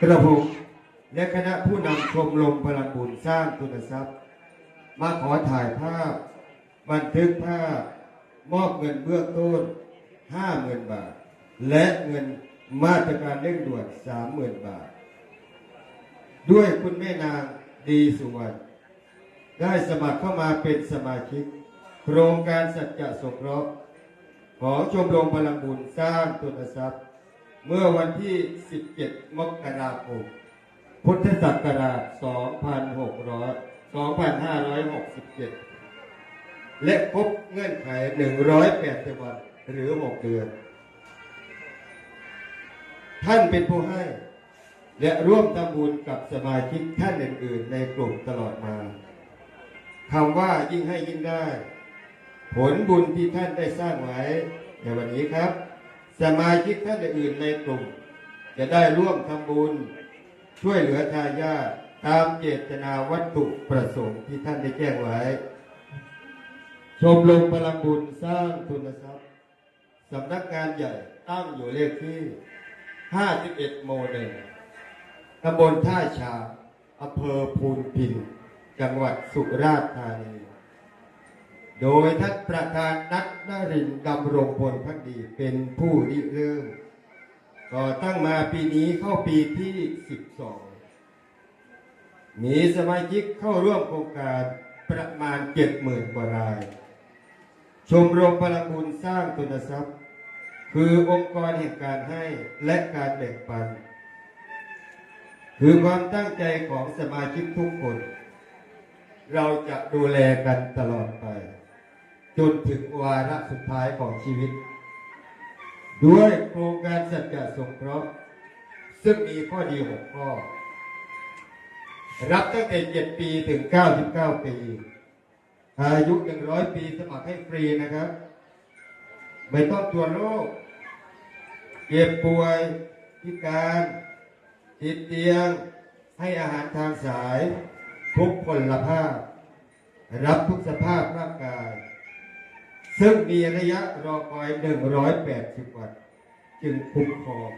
กระผมและคณะผู้นำชมรมพลังบุญสร้างทุนทรัพย์ มาขอถ่ายภาพ บันทึกภาพ มอบเงินเบื้องต้น 50,000 บาท และเงินมาตรการเร่งด่วน 30,000 บาท ด้วยคุณแม่นางดีสุวรรณได้สมัครเข้ามาเป็นสมาชิก โครงการสัจจะสงเคราะห์ของชมรมพลังบุญสร้างทุนทรัพย์ เมื่อวันที่ 17 มกราคม พุทธศักราช 2600 2567 และครบเงื่อนไข 180 วัน หรือ 6 เดือน ท่านเป็นผู้ให้ และร่วมทำบุญกับสมาชิกท่านอื่นๆ ในกลุ่มตลอดมาคำว่ายิ่งให้ยิ่งได้ ผลบุญที่ท่านได้สร้างไว้ในวันนี้ครับ สมาชิกท่านอื่นในกลุ่ม จะได้ร่วมทำบุญ ช่วยเหลือทายาทตามเจตนาวัตถุประสงค์ที่ท่านได้แจ้งไว้ ชมรมพลังบุญสร้างทุนทรัพย์สำนักงานใหญ่ตั้งอยู่เลขที่ 51 โมเดลตำบลท่าชาอำเภอพูนพิน จังหวัดสุราษฎร์ธานี โดยท่านประธานนัทนรินทร์ดำรงพลพักดีเป็นผู้ริเริ่มก่อตั้งมาปีนี้เข้าปีที่ 12 มีสมาชิกเข้าร่วมโครงการประมาณ70,000กว่าราย ชมรมพลังบุญสร้างทุนทรัพย์ คือองค์กรแห่งการให้และการแบ่งปัน คือความตั้งใจของสมาชิกทุกคน เราจะดูแลกันตลอดไป จนถึงวาระสุดท้ายของชีวิต ด้วยโครงการสัจจะสงเคราะห์ซึ่งมีข้อดีหกข้อ รับตั้งแต่7ปีถึง99ปี อายุ100ปีสมัครให้ฟรีนะครับ ไม่ต้องตรวจโรคเจ็บป่วยพิการติดเตียง ให้อาหารทางสาย ทุกพลภาพ รับทุกสภาพร่างกาย ซึ่งมีระยะรอคอย 180 วัน จึงคุ้มครอง